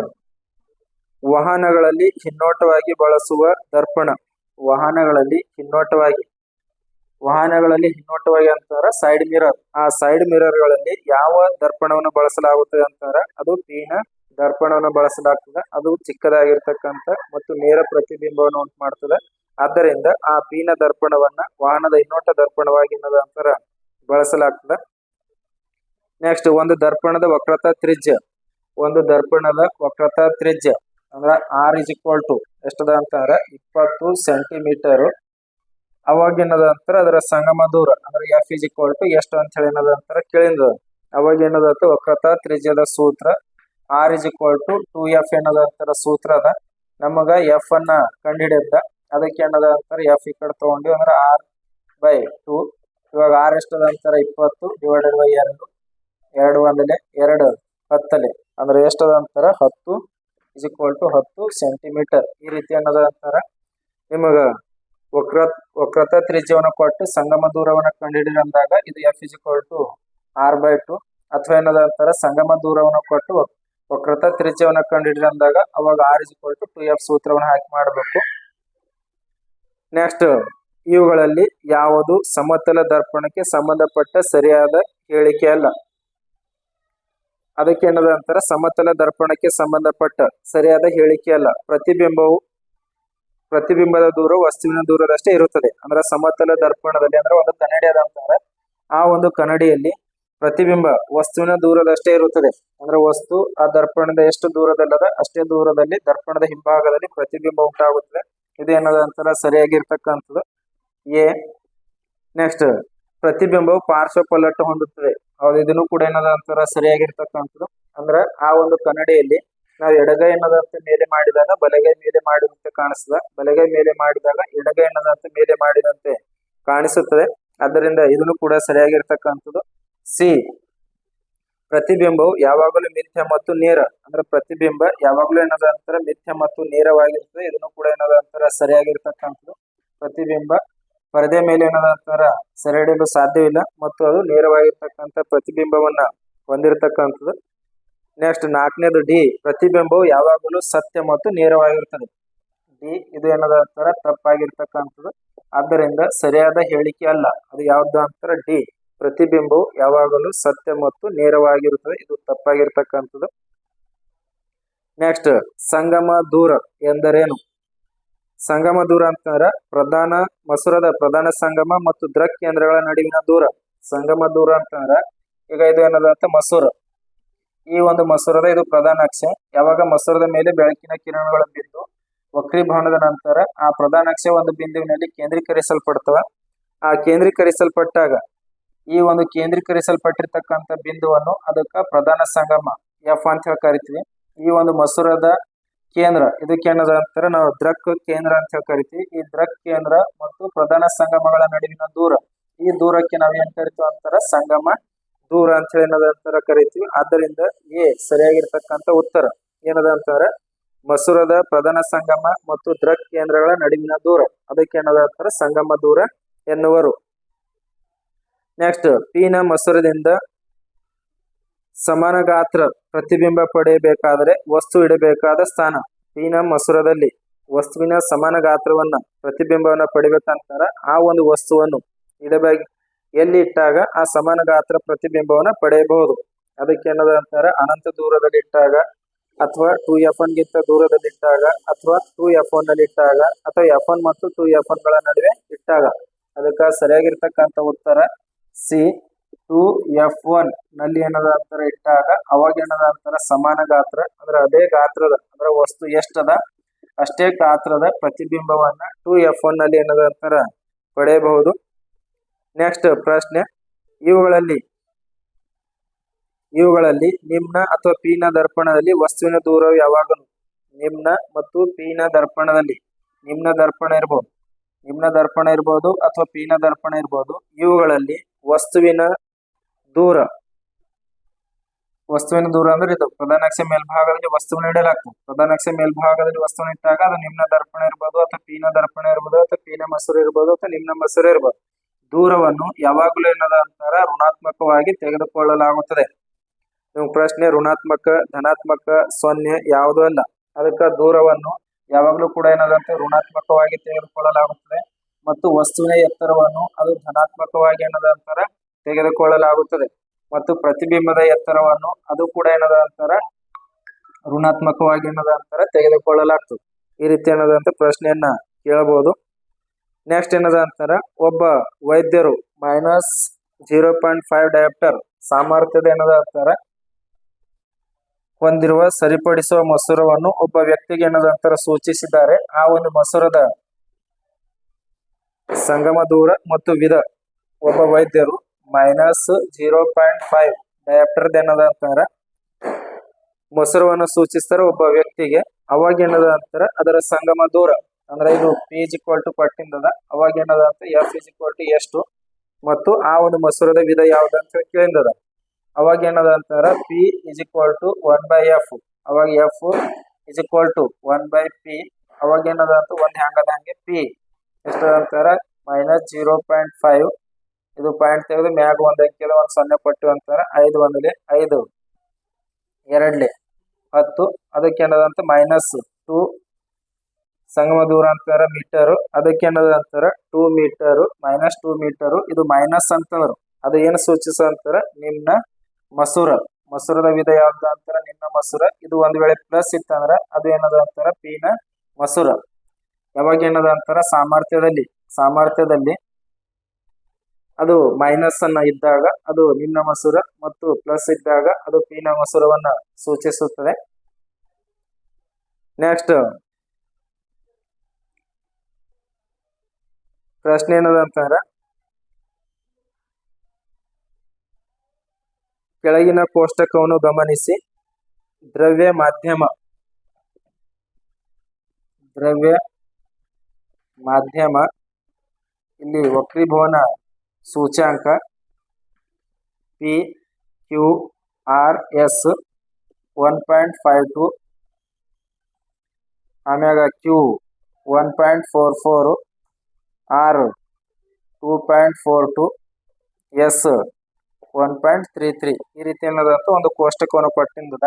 ವಾಹನಗಳಲ್ಲಿ ಹಿನ್ನೋಟವಾಗಿ ಬಳಸುವ ದರ್ಪಣ. ವಾಹನಗಳಲ್ಲಿ ಹಿನ್ನೋಟವಾಗಿ ವಾಹನಗಳಲ್ಲಿ ಹಿನ್ನೋಟವಾಗಿ ಅಂತಾರ ಸೈಡ್ ಮಿರರ್ ಆ ಸೈಡ್ ಮಿರರ್ಗಳಲ್ಲಿ ಯಾವ ದರ್ಪಣವನ್ನು ಬಳಸಲಾಗುತ್ತದೆ ಅಂತಾರ? ಅದು ಪೀನ ದರ್ಪಣವನ್ನು ಬಳಸಲಾಗ್ತದೆ. ಅದು ಚಿಕ್ಕದಾಗಿರ್ತಕ್ಕಂಥ ಮತ್ತು ನೇರ ಪ್ರತಿಬಿಂಬವನ್ನು ಉಂಟು ಮಾಡ್ತದೆ ಆದ್ದರಿಂದ ಆ ಪೀನ ದರ್ಪಣವನ್ನ ವಾಹನದ ಇನ್ನೋಟ ದರ್ಪಣವಾಗಿ ನಂತರ ಬಳಸಲಾಗ್ತದೆ. ನೆಕ್ಸ್ಟ್ ಒಂದು ದರ್ಪಣದ ವಕ್ರತಾ ತ್ರಿಜ್ಯ. ಒಂದು ದರ್ಪಣದ ವಕ್ರತಾ ತ್ರಿಜ್ಯ. ಅಂದ್ರ ಆರ್ ಇಸ್ ಇಕ್ವಲ್ ಟು ಎಷ್ಟದ ಅಂತಾರ? ಇಪ್ಪತ್ತು ಸೆಂಟಿಮೀಟರ್ ಅವಾಗ ಏನದ ಅಂತಾರ? ಅದರ ಸಂಗಮ ದೂರ. ಅಂದ್ರೆ ಎಫ್ ಇಸ್ ಇಕ್ವಲ್ ಟು ಎಷ್ಟು ಅಂತ ಹೇಳಿ ಏನದ ಅಂತಾರ? ಕೇಳಿದ. ಅವಾಗ ಏನದ ಅಂತ ವಕ್ರತಾ ತ್ರಿಜ್ಯದ ಸೂತ್ರ. R is equal to two F ಏನದ ಅಂತಾರ? ಸೂತ್ರ ಅದ. ನಮಗ ಎಫ್ ಅನ್ನ ಕಂಡುಹಿಡಿಯತ್ತ ಅದಕ್ಕೆ ಏನದ ಅಂತಾರೆ ಎಫ್ ಈ ಕಡೆ ತಗೊಂಡಿವಿ ಅಂದ್ರೆ ಆರ್ ಬೈ ಟೂ ಇವಾಗ ಆರ್ ಎಷ್ಟದ ಅಂತಾರ, ಇಪ್ಪತ್ತು ಡಿವೈಡೆಡ್ ಬೈ ಎರಡು. ಎರಡು ಒಂದಲೆ ಎರಡು ಹತ್ತಲೆ ಅಂದ್ರೆ ಎಷ್ಟದ ಅಂತಾರ, ಹತ್ತು ಇಸ್ ಈಕ್ವಲ್ ಟು ಹತ್ತು ಸೆಂಟಿಮೀಟರ್ ಈ ರೀತಿ ಅನ್ನೋದ ಅಂತಾರ, ನಿಮಗ ವಕ್ರ, ವಕ್ರತ ತ್ರಿಜ್ಯವನ್ನು ಕೊಟ್ಟು ಸಂಗಮ ದೂರವನ್ನು ಕಂಡುಹಿಡಿದ ಅಂದಾಗ ಇದು F is to R by two ಅಥವಾ ಏನದ ಅಂತಾರ, ಸಂಗಮ ದೂರವನ್ನು ಕೊಟ್ಟು ವಕ್ರತ ತ್ರಿಜ್ಯವನ್ನು ಕಂಡುಹಿಡಿದ ಅಂದಾಗ ಅವಾಗ R is to two F ಸೂತ್ರವನ್ನು ಹಾಕಿ ಮಾಡಬೇಕು. ನೆಕ್ಸ್ಟ್ ಇವುಗಳಲ್ಲಿ ಯಾವುದು ಸಮತಲ ದರ್ಪಣಕ್ಕೆ ಸಂಬಂಧಪಟ್ಟ ಸರಿಯಾದ ಹೇಳಿಕೆ ಅಲ್ಲ. ಅದಕ್ಕೆ ಏನದ ಅಂತಾರ? ಸಮತಲ ದರ್ಪಣಕ್ಕೆ ಸಂಬಂಧಪಟ್ಟ ಸರಿಯಾದ ಹೇಳಿಕೆ ಅಲ್ಲ. ಪ್ರತಿಬಿಂಬವು ಪ್ರತಿಬಿಂಬದ ದೂರ, ವಸ್ತುವಿನ ದೂರದಷ್ಟೇ ಇರುತ್ತದೆ. ಅಂದ್ರೆ ಸಮತಲ ದರ್ಪಣದಲ್ಲಿ ಅಂದ್ರೆ ಒಂದು ಕನ್ನಡಿ ಅದ ಅಂತಾರೆ. ಆ ಒಂದು ಕನ್ನಡಿಯಲ್ಲಿ ಪ್ರತಿಬಿಂಬ, ವಸ್ತುವಿನ ದೂರದಷ್ಟೇ ಇರುತ್ತದೆ. ಅಂದ್ರೆ ವಸ್ತು ಆ ದರ್ಪಣದ ಎಷ್ಟು ದೂರದಲ್ಲದ ಅಷ್ಟೇ ದೂರದಲ್ಲಿ, ದರ್ಪಣದ ಹಿಂಭಾಗದಲ್ಲಿ ಪ್ರತಿಬಿಂಬ ಉಂಟಾಗುತ್ತದೆ. ಇದು ಏನದ ಅಂತಾರ ಸರಿಯಾಗಿರ್ತಕ್ಕಂಥದ್ದು. ಎ ನೆಕ್ಸ್ಟ್ ಪ್ರತಿಬಿಂಬವು ಪಾರ್ಶ್ವ ಪಲ್ಲಟ್ಟು ಹೊಂದುತ್ತದೆ. ಹೌದು, ಇದನ್ನು ಕೂಡ ಏನದ ಅಂತಾರ ಸರಿಯಾಗಿರ್ತಕ್ಕಂಥದ್ದು. ಅಂದ್ರೆ ಆ ಒಂದು ಕನ್ನಡಿಯಲ್ಲಿ ನಾವು ಎಡಗೈ ಅನ್ನೋದಂತ ಮೇಲೆ ಮಾಡಿದಾಗ ಬಲಗೈ ಮೇಲೆ ಮಾಡಿದಂತೆ ಕಾಣಿಸ್ತದೆ. ಬಲಗೈ ಮೇಲೆ ಮಾಡಿದಾಗ ಎಡಗೈ ಅನ್ನೋದಂತ ಮೇಲೆ ಮಾಡಿದಂತೆ ಕಾಣಿಸುತ್ತದೆ. ಆದ್ದರಿಂದ ಇದನ್ನು ಕೂಡ ಸರಿಯಾಗಿರ್ತಕ್ಕಂಥದ್ದು. ಸಿ ಪ್ರತಿಬಿಂಬವು ಯಾವಾಗಲೂ ಮಿಥ್ಯ ಮತ್ತು ನೇರ, ಅಂದ್ರೆ ಪ್ರತಿಬಿಂಬ ಯಾವಾಗಲೂ ಏನದ ಅಂತಾರೆ ಮಿಥ್ಯ ಮತ್ತು ನೇರವಾಗಿರ್ತದೆ, ಇದನ್ನು ಕೂಡ ಏನದ ಅಂತಾರೆ ಸರಿಯಾಗಿರ್ತಕ್ಕಂಥದ್ದು. ಪ್ರತಿಬಿಂಬ ಪರದೆ ಮೇಲೆ ಏನದ ಅಂತಾರ ಸೆರೆ ಸಾಧ್ಯವಿಲ್ಲ ಮತ್ತು ಅದು ನೇರವಾಗಿರ್ತಕ್ಕಂಥ ಪ್ರತಿಬಿಂಬವನ್ನ ಹೊಂದಿರತಕ್ಕಂಥದ್ದು. ನೆಕ್ಸ್ಟ್ ನಾಲ್ಕನೇದು ಡಿ, ಪ್ರತಿಬಿಂಬವು ಯಾವಾಗಲೂ ಸತ್ಯ ಮತ್ತು ನೇರವಾಗಿರ್ತದೆ. ಡಿ, ಇದು ಏನದ ಅಂತಾರ ತಪ್ಪಾಗಿರ್ತಕ್ಕಂಥದ್ದು. ಆದ್ದರಿಂದ ಸರಿಯಾದ ಹೇಳಿಕೆ ಅಲ್ಲ, ಅದು ಯಾವ್ದು ಅಂತಾರ ಡಿ. ಪ್ರತಿಬಿಂಬವು ಯಾವಾಗಲೂ ಸತ್ಯ ಮತ್ತು ನೇರವಾಗಿರುತ್ತದೆ. ಇದು ತಪ್ಪಾಗಿರ್ತಕ್ಕಂಥದ್ದು. ನೆಕ್ಸ್ಟ್ ಸಂಗಮ ದೂರ ಎಂದರೇನು? ಸಂಗಮ ದೂರ ಅಂತಂದ್ರೆ ಪ್ರಧಾನ ಮಸೂರದ ಪ್ರಧಾನ ಸಂಗಮ ಮತ್ತು ದೃಕ್ ಕೇಂದ್ರಗಳ ನಡುವಿನ ದೂರ. ಸಂಗಮ ದೂರ ಅಂತಂದ್ರೆ ಈಗ ಇದು ಏನದ ಅಂತ? ಮಸೂರ. ಈ ಒಂದು ಮಸೂರದ ಇದು ಪ್ರಧಾನ ಅಕ್ಷ. ಯಾವಾಗ ಮಸೂರದ ಮೇಲೆ ಬೆಳಕಿನ ಕಿರಣಗಳು ಬಿದ್ದು ವಕ್ರೀಭವನದ ನಂತರ ಆ ಪ್ರಧಾನ ಅಕ್ಷ ಒಂದು ಬಿಂದುವಿನಲ್ಲಿ ಕೇಂದ್ರೀಕರಿಸಲ್ಪಡ್ತವ. ಆ ಕೇಂದ್ರೀಕರಿಸಲ್ಪಟ್ಟಾಗ ಈ ಒಂದು ಕೇಂದ್ರೀಕರಿಸಲ್ಪಟ್ಟಿರ್ತಕ್ಕಂಥ ಬಿಂದುವನ್ನು ಅದಕ್ಕ ಪ್ರಧಾನ ಸಂಗಮ ಎಫ್ ಅಂತ ಹೇಳಿ ಕರಿತೀವಿ. ಈ ಒಂದು ಮಸೂರದ ಕೇಂದ್ರ, ಇದಕ್ಕೆ ಏನದ ಅಂತಾರ? ನಾವು ದ್ರಕ್ ಕೇಂದ್ರ ಅಂತ ಹೇಳಿ ಕರಿತೀವಿ. ಈ ದ್ರಕ್ ಕೇಂದ್ರ ಮತ್ತು ಪ್ರಧಾನ ಸಂಗಮಗಳ ನಡುವಿನ ದೂರ, ಈ ದೂರಕ್ಕೆ ನಾವು ಏನ್ ಕರಿತೀವಿ ಅಂತಾರ? ಸಂಗಮ ದೂರ ಅಂತ ಹೇಳಿ ಏನದ ಅಂತಾರ ಕರಿತೀವಿ. ಆದ್ದರಿಂದ ಎ ಸರಿಯಾಗಿರ್ತಕ್ಕಂಥ ಉತ್ತರ ಏನದ ಅಂತಾರೆ? ಮಸೂರದ ಪ್ರಧಾನ ಸಂಗಮ ಮತ್ತು ದ್ರಕ್ ಕೇಂದ್ರಗಳ ನಡುವಿನ ದೂರ, ಅದಕ್ಕೆ ಏನದ ಅಂತಾರೆ? ಸಂಗಮ ದೂರ ಎನ್ನುವರು. ನೆಕ್ಸ್ಟ್ ಪಿನ ಮಸೂರದಿಂದ ಸಮಾನ ಗಾತ್ರ ಪ್ರತಿಬಿಂಬ ಪಡೆಯಬೇಕಾದರೆ ವಸ್ತು ಇಡಬೇಕಾದ ಸ್ಥಾನ. ಪಿನ ಮಸೂರದಲ್ಲಿ ವಸ್ತುವಿನ ಸಮಾನ ಗಾತ್ರವನ್ನ ಪ್ರತಿಬಿಂಬವನ್ನ ಪಡಿಬೇಕಂತಾರ ಆ ಒಂದು ವಸ್ತುವನ್ನು ಇಡಬೇಕು ಎಲ್ಲಿ ಇಟ್ಟಾಗ ಆ ಸಮಾನ ಗಾತ್ರ ಪ್ರತಿಬಿಂಬವನ್ನ ಪಡೆಯಬಹುದು. ಅದಕ್ಕೆ ಏನದ ಅಂತಾರ ಅನಂತ ದೂರದಲ್ಲಿ ಇಟ್ಟಾಗ ಅಥವಾ ಟೂ ಎಫ್ ಒನ್ ಗಿಂತ ದೂರದಲ್ಲಿ ಇಟ್ಟಾಗ ಅಥವಾ ಟೂ ಎಫ್ ಒನ್ನಲ್ಲಿ ಇಟ್ಟಾಗ ಅಥವಾ ಎಫ್ ಒನ್ ಮತ್ತು ಟೂ ಎಫ್ ಒನ್ಗಳ ನಡುವೆ ಇಟ್ಟಾಗ. ಅದಕ್ಕ ಸರಿಯಾಗಿರ್ತಕ್ಕಂಥ ಉತ್ತರ ಸಿ ಟು ಎಫ್ ಒನ್ನಲ್ಲಿ ಏನದ ಅಂತರ ಇಟ್ಟಾಗ ಅವಾಗ ಏನದ ಅಂತರ ಸಮಾನ ಗಾತ್ರ, ಅಂದ್ರೆ ಅದೇ ಗಾತ್ರದ, ಅಂದ್ರೆ ವಸ್ತು ಎಷ್ಟದ, ಅಷ್ಟೇ ಗಾತ್ರದ ಪ್ರತಿಬಿಂಬವನ್ನ ಟು ಎಫ್ ಒನ್ನಲ್ಲಿ ಏನದ ಅಂತರ ಪಡೆಯಬಹುದು. ನೆಕ್ಸ್ಟ್ ಪ್ರಶ್ನೆ, ಇವುಗಳಲ್ಲಿ ಇವುಗಳಲ್ಲಿ ನಿಮ್ನ ಅಥವಾ ಪೀನ ದರ್ಪಣದಲ್ಲಿ ವಸ್ತುವಿನ ದೂರವು ಯಾವಾಗಲೂ ನಿಮ್ನ ಮತ್ತು ಪೀನ ದರ್ಪಣದಲ್ಲಿ ನಿಮ್ನ ದರ್ಪಣ ಇರ್ಬೋದು. ನಿಮ್ನ ದರ್ಪಣ ಇರ್ಬೋದು ಅಥವಾ ಪೀನ ದರ್ಪಣ ಇರ್ಬೋದು. ಇವುಗಳಲ್ಲಿ ವಸ್ತುವಿನ ದೂರ. ವಸ್ತುವಿನ ದೂರ ಅಂದ್ರೆ ಇದು ಪ್ರಧಾನ ಅಕ್ಷ ಮೇಲ್ಭಾಗದಲ್ಲಿ ವಸ್ತುವನ್ನು ಇಡಲಾಗ್ತದೆ. ಪ್ರಧಾನಾಕ್ಷ ಮೇಲ್ಭಾಗದಲ್ಲಿ ವಸ್ತುವನ್ನು ಇಟ್ಟಾಗ ಅದು ನಿಮ್ನ ದರ್ಪಣ ಇರ್ಬೋದು ಅಥವಾ ಪೀನ ದರ್ಪಣ ಇರ್ಬೋದು ಅಥವಾ ಪೀನ ಮಸೂರು ಇರ್ಬೋದು ಅಥವಾ ನಿಮ್ನ ಮಸೂರು ಇರ್ಬೋದು. ದೂರವನ್ನು ಯಾವಾಗಲೂ ಏನದ ಅಂತಾರ ಋಣಾತ್ಮಕವಾಗಿ ತೆಗೆದುಕೊಳ್ಳಲಾಗುತ್ತದೆ. ನಿಮ್ ಪ್ರಶ್ನೆ, ಋಣಾತ್ಮಕ, ಧನಾತ್ಮಕ, ಸೊನ್ನೆ ಯಾವುದೂ ಅಲ್ಲ. ಅದಕ್ಕ ದೂರವನ್ನು ಯಾವಾಗಲೂ ಕೂಡ ಏನದಂತೆ ಋಣಾತ್ಮಕವಾಗಿ ತೆಗೆದುಕೊಳ್ಳಲಾಗುತ್ತದೆ. ಮತ್ತು ವಸ್ತುವಿನ ಎತ್ತರವನ್ನು ಅದು ಧನಾತ್ಮಕವಾಗಿ ಏನದ ಅಂತಾರ ತೆಗೆದುಕೊಳ್ಳಲಾಗುತ್ತದೆ. ಮತ್ತು ಪ್ರತಿಬಿಂಬದ ಎತ್ತರವನ್ನು ಅದು ಕೂಡ ಏನದ ಅಂತಾರ ಋಣಾತ್ಮಕವಾಗಿ ಏನದ ಅಂತಾರ ತೆಗೆದುಕೊಳ್ಳಲಾಗ್ತದೆ. ಈ ರೀತಿ ಏನದಂತ ಪ್ರಶ್ನೆಯನ್ನ ಕೇಳಬಹುದು. ನೆಕ್ಸ್ಟ್ ಏನದ ಅಂತಾರ ಒಬ್ಬ ವೈದ್ಯರು minus zero point five dioptre ಸಾಮರ್ಥ್ಯದ ಏನದ ಅಂತಾರ ಹೊಂದಿರುವ ಸರಿಪಡಿಸುವ ಮಸೂರವನ್ನು ಒಬ್ಬ ವ್ಯಕ್ತಿಗೆ ಏನದ ಅಂತಾರ ಸೂಚಿಸಿದ್ದಾರೆ. ಆ ಒಂದು ಮಸೂರದ ಸಂಗಮ ದೂರ ಮತ್ತು ವಿಧ. ಒಬ್ಬ ವೈದ್ಯರು minus zero point five dioptre ಏನದ ಅಂತಾರ? ಮೊಸರುವನ್ನು ಸೂಚಿಸ್ತಾರ ಒಬ್ಬ ವ್ಯಕ್ತಿಗೆ. ಅವಾಗ ಏನದ ಅಂತಾರ? ಅದರ ಸಂಗಮ ದೂರ. ಅಂದ್ರೆ ಇದು ಪಿ ಇಸ್ ಇಕ್ವಲ್ ಟು ಪಟ್ಟಿಂದದ ಅವಾಗ ಏನದ ಅಂತ? ಎಫ್ ಇಸ್ ಇಕ್ವಲ್ ಟು ಎಷ್ಟು? ಮತ್ತು ಆ ಒಂದು ಮೊಸರದ ವಿಧ ಯಾವ್ದು ಅಂತ ಕೇಳಿಂದದ. ಅವಾಗ ಏನದ ಅಂತಾರ? P is equal to one by F ಅವಾಗ F is equal to one by P ಅವಾಗ ಏನದ ಅಂತ? ಒಂದ್ ಹ್ಯಾಂಗದ ಹಂಗೆ ಪಿ ಎಷ್ಟದ ಅಂತಾರ. ಮೈನಸ್ ಜೀರೋ ಪಾಯಿಂಟ್ ಫೈವ್ ಇದು ಪಾಯಿಂಟ್ ತೆಗೆದು ಮ್ಯಾಗ ಒಂದು ಅಂಕಿದ ಒಂದು ಸೊನ್ನೆ ಪಟ್ಟು ಅಂತಾರ. ಐದು ಒಂದಲೆ ಐದು. ಎರಡ್ಲೆ ಹತ್ತು. ಅದಕ್ಕೆ ಏನದಂತ ಮೈನಸ್ ಟೂ ಸಂಗಮ ದೂರ ಅಂತಾರ ಮೀಟರ್ ಅದಕ್ಕೆ ಏನದ ಅಂತಾರ two metre minus two metre ಇದು ಮೈನಸ್ ಅಂತಂದ್ರು ಅದು ಏನು ಸೂಚಿಸ ಅಂತಾರೆ? ನಿಮ್ನ ಮಸೂರ. ಮಸೂರದ ವಿಧ ಯಾವ್ದು ಅಂತಾರೆ? ನಿನ್ನ ಮಸೂರ. ಇದು ಒಂದ್ ವೇಳೆ ಪ್ಲಸ್ ಇತ್ತಂದ್ರ ಅದು ಏನದ ಅಂತಾರ? ಪಿನ ಮಸೂರ. ಯಾವಾಗ ಏನದ ಅಂತಾರ ಸಾಮರ್ಥ್ಯದಲ್ಲಿ ಸಾಮರ್ಥ್ಯದಲ್ಲಿ ಅದು ಮೈನಸ್ ಅನ್ನ ಇದ್ದಾಗ ಅದು ನಿನ್ನ ಮಸೂರ ಮತ್ತು ಪ್ಲಸ್ ಇದ್ದಾಗ ಅದು ಪಿನ ಮಸೂರವನ್ನ ಸೂಚಿಸುತ್ತದೆ. ನೆಕ್ಸ್ಟ್ ಪ್ರಶ್ನೆ ಏನದ ಅಂತಾರ? ಕೆಳಗಿನ ಕೋಷ್ಟಕವನ್ನು ಗಮನಿಸಿ. ದ್ರವ್ಯ ಮಾಧ್ಯಮ. ದ್ರವ್ಯ ಮಾಧ್ಯಮ, ಇಲ್ಲಿ ವಕ್ರೀಭವನ ಸೂಚ್ಯಾಂಕ P Q R S one point five two ಆಮ್ಯಾಗ Q one point four four R two point four two S one point three three ಈ ರೀತಿ ಏನದಂತ ಒಂದು ಕೋಷ್ಟಕವನ್ನು ಕೊಟ್ಟಿಂದದ.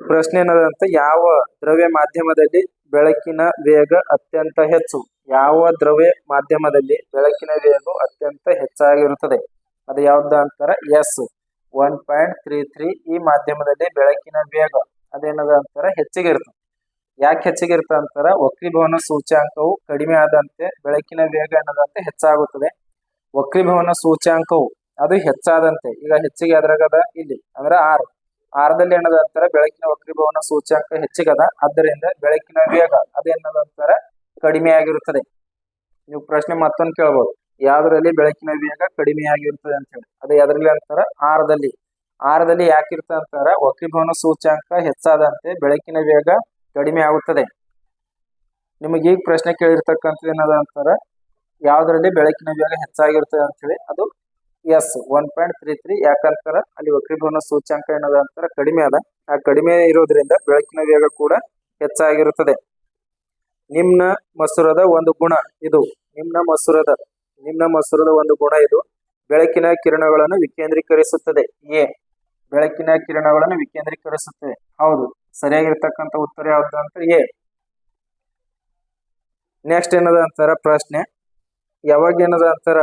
ಪ್ರಶ್ನೆ ಏನದಂತ ಯಾವ ದ್ರವ್ಯ ಮಾಧ್ಯಮದಲ್ಲಿ ಬೆಳಕಿನ ವೇಗ ಅತ್ಯಂತ ಹೆಚ್ಚು? ಯಾವ ದ್ರವ್ಯ ಮಾಧ್ಯಮದಲ್ಲಿ ಬೆಳಕಿನ ವೇಗ ಅತ್ಯಂತ ಹೆಚ್ಚಾಗಿರುತ್ತದೆ? ಅದು ಯಾವ್ದ ಅಂತಾರ? S. One point three three ಈ ಮಾಧ್ಯಮದಲ್ಲಿ ಬೆಳಕಿನ ವೇಗ ಅದೇನದ ಅಂತಾರ? ಹೆಚ್ಚಿಗೆ ಇರ್ತದೆ ಯಾಕೆ ಹೆಚ್ಚಿಗೆ ಇರ್ತ ಅಂತಾರ? ವಕ್ರೀಭವನ ಸೂಚ್ಯಾಂಕವು ಕಡಿಮೆ ಆದಂತೆ ಬೆಳಕಿನ ವೇಗ ಅನ್ನದಂತೆ ಹೆಚ್ಚಾಗುತ್ತದೆ. ವಕ್ರೀಭವನ ಸೂಚ್ಯಾಂಕವು ಅದು ಹೆಚ್ಚಾದಂತೆ. ಈಗ ಹೆಚ್ಚಿಗೆ ಅದ್ರಾಗದ ಇಲ್ಲಿ. ಅಂದ್ರೆ ಆರು. ಆರದಲ್ಲಿ ಏನದ ಅಂತಾರ, ಬೆಳಕಿನ ವಕ್ರೀಭವನ ಸೂಚ್ಯಾಂಕ ಹೆಚ್ಚಿಗದ. ಆದ್ದರಿಂದ ಬೆಳಕಿನ ವೇಗ ಅದೇನದ ಅಂತಾರ, ಕಡಿಮೆ ಆಗಿರುತ್ತದೆ. ನೀವು ಪ್ರಶ್ನೆ ಮತ್ತೊಂದು ಕೇಳ್ಬೋದು. ಯಾವ್ದ್ರಲ್ಲಿ ಬೆಳಕಿನ ವೇಗ ಕಡಿಮೆ ಆಗಿರುತ್ತದೆ ಅಂತ ಹೇಳಿ. ಅದು ಅದರಲ್ಲಿ ಅಂತಾರ? ಆರದಲ್ಲಿ. ಆರದಲ್ಲಿ ಯಾಕಿರ್ತದೆ ಅಂತಾರ? ವಕ್ರೀಭವನ ಸೂಚ್ಯಾಂಕ ಹೆಚ್ಚಾದಂತೆ ಬೆಳಕಿನ ವೇಗ ಕಡಿಮೆ ಆಗುತ್ತದೆ. ನಿಮಗೆ ಈಗ ಪ್ರಶ್ನೆ ಕೇಳಿರ್ತಕ್ಕಂಥದ್ದು ಏನದ ಅಂತಾರ? ಯಾವ್ದ್ರಲ್ಲಿ ಬೆಳಕಿನ ವೇಗ ಹೆಚ್ಚಾಗಿರ್ತದೆ ಅಂತ ಹೇಳಿ. ಅದು S one point three three ಯಾಕಂತಾರ ಅಲ್ಲಿ ವಕ್ರೀಭವನ ಸೂಚ್ಯಾಂಕ ಏನದ ಅಂತಾರ ಕಡಿಮೆ ಅದ ಆ ಕಡಿಮೆ ಇರೋದ್ರಿಂದ ಬೆಳಕಿನ ವೇಗ ಕೂಡ ಹೆಚ್ಚಾಗಿರುತ್ತದೆ. ನಿಮ್ನ ಮಸೂರದ ಒಂದು ಗುಣ ಇದು. ನಿಮ್ನ ಮಸೂರದ ನಿಮ್ನ ಮಸೂರದ ಒಂದು ಗುಣ ಇದು. ಬೆಳಕಿನ ಕಿರಣಗಳನ್ನು ವಿಕೇಂದ್ರೀಕರಿಸುತ್ತದೆ. ಎ. ಬೆಳಕಿನ ಕಿರಣಗಳನ್ನು ವಿಕೇಂದ್ರೀಕರಿಸುತ್ತದೆ. ಹೌದು. ಸರಿಯಾಗಿರ್ತಕ್ಕಂತ ಉತ್ತರ ಯಾವ್ದು ಅಂತ ಎ. ನೆಕ್ಸ್ಟ್ ಏನದ ಅಂತಾರ ಪ್ರಶ್ನೆ? ಯಾವಾಗ ಏನದ ಅಂತಾರ?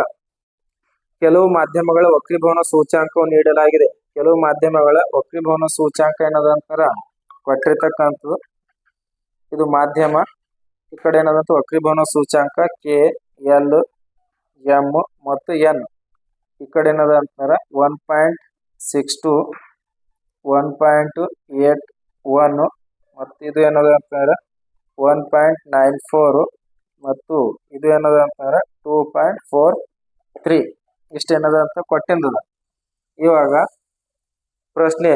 ಕೆಲವು ಮಾಧ್ಯಮಗಳ ವಕ್ರೀಭವನ ಸೂಚ್ಯಾಂಕವು ನೀಡಲಾಗಿದೆ. ಕೆಲವು ಮಾಧ್ಯಮಗಳ ವಕ್ರೀಭವನ ಸೂಚ್ಯಾಂಕ ಏನದ ಅಂತಾರ? ಕೊಟ್ಟಿರ್ತಕ್ಕಂಥದ್ದು ಇದು ಮಾಧ್ಯಮ. ಈ ಕಡೆ ಏನದಂತ? ವಕ್ರೀಭವನ ಸೂಚ್ಯಾಂಕ ಕೆ, ಎಲ್, ಎಂ ಮತ್ತು ಎನ್. ಈ ಕಡೆ ಏನದ ಅಂತಾರ? One point six two, one point eight one ಮತ್ತು ಇದು ಏನದ ಅಂತಾರ? ಒನ್ ಪಾಯಿಂಟ್ ನೈನ್ ಫೋರ್ ಮತ್ತು ಇದು ಏನದ ಅಂತಾರ? Two point four three. ಇಷ್ಟು ಏನದ ಅಂತ ಕೊಟ್ಟಿಂದದ. ಇವಾಗ ಪ್ರಶ್ನೆ,